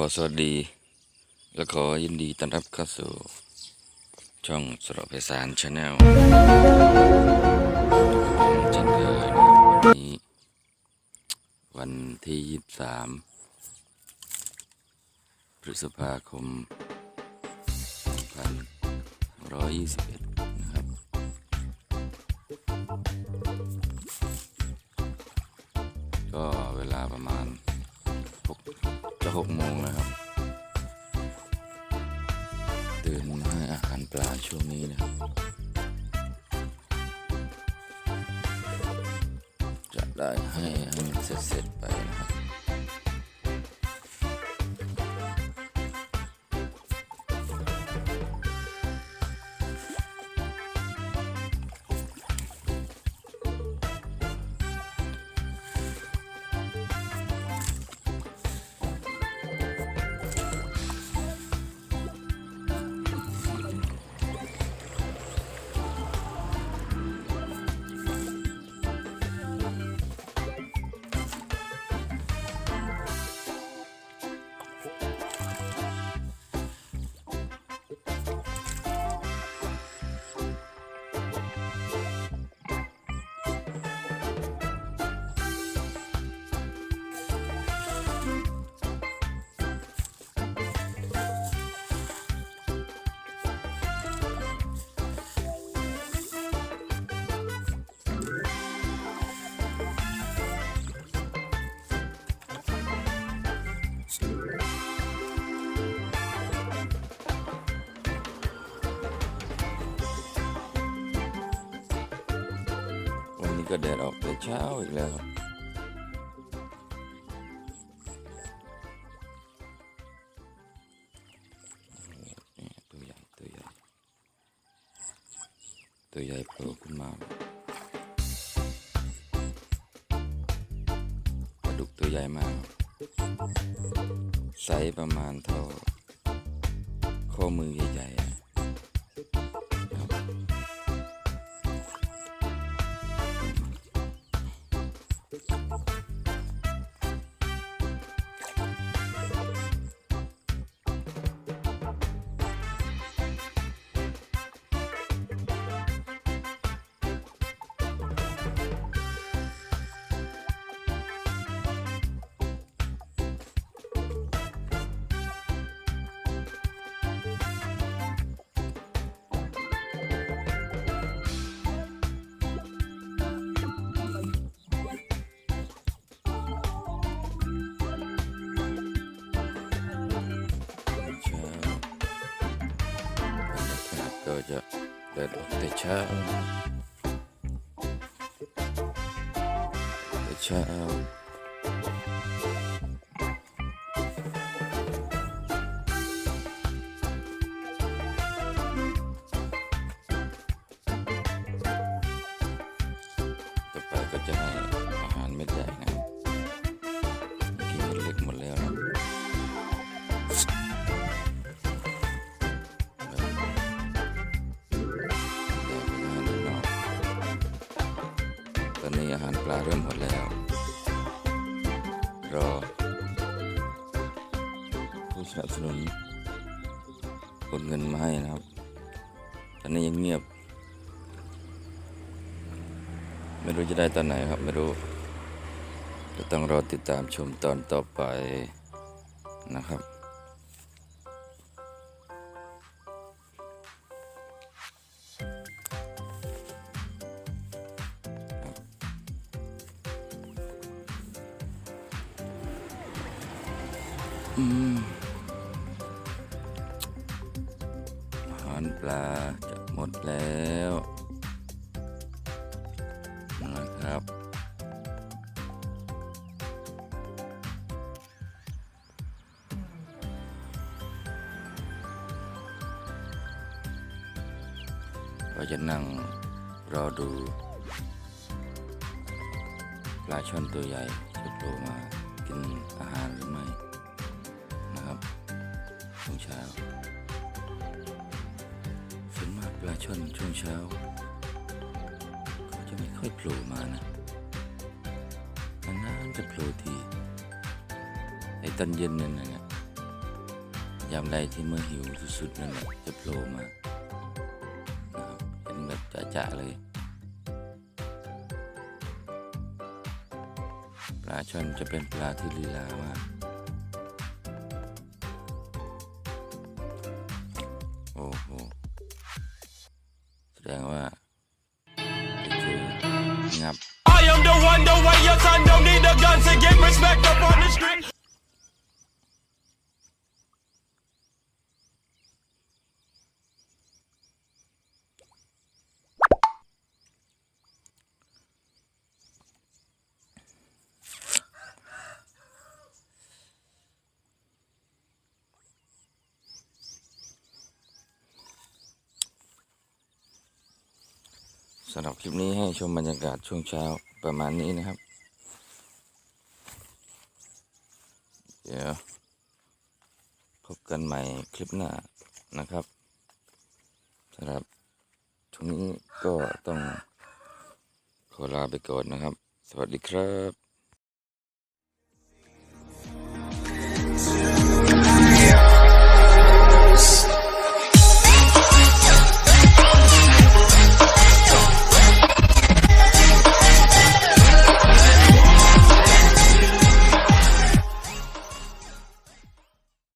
ขอสวัสดี และขอยินดีต้อนรับเข้าสู่ ช่องสระเพสารชาแนลเช่นเคยนะวันนี้ วันที่ยี่สามพฤษภาคมพันร้อยยี่สิบเอ็ด หกโมงนะครับตื่นมาให้อาหารปลาช่วงนี้นะครับ จะได้ให้ให้มันเสร็จๆไปนะครับ ก็แดดออกแต่เช้าอีกแล้วครับตัวใหญ่ตัวใหญ่ตัวใหญ่โผล่ขึ้นมาปลาดุกตัวใหญ่มากไซส์ประมาณเท่าข้อมือใหญ่ากาศก็จ นี้อาหารปลาเริ่มหมดแล้ว รอ ผู้สนับสนุนโอนเงินมาให้นะครับ ตอนนี้ยังเงียบ ไม่รู้จะได้ตอนไหนครับ ไม่รู้จะต้องรอติดตามชมตอนต่อไปนะครับ อาหารปลาจะหมดแล้วนะครับก็จะนั่งรอดูปลาช่อนตัวใหญ่จะโผล่มากินอาหารหรือไม่ ช่วงเช้าส่วนมากปลาช่อนช่วงเช้าเขาจะไม่ค่อยโผล่มานะนานๆจะโผล่ทีไอ้ตอนเย็นนั่นนะยามใดที่เมื่อหิวสุดๆนั่นแหละจะโผล่มาเห็นแบบจะๆเลยปลาช่อนจะเป็นปลาที่ลีลามาก ดงว่า สำหรับคลิปนี้ให้ชมบรรยากาศช่วงเช้าประมาณนี้นะครับ เดี๋ยว พบกันใหม่คลิปหน้านะครับสำหรับช่วงนี้ก็ต้องขอลาไปก่อนนะครับ สวัสดีครับ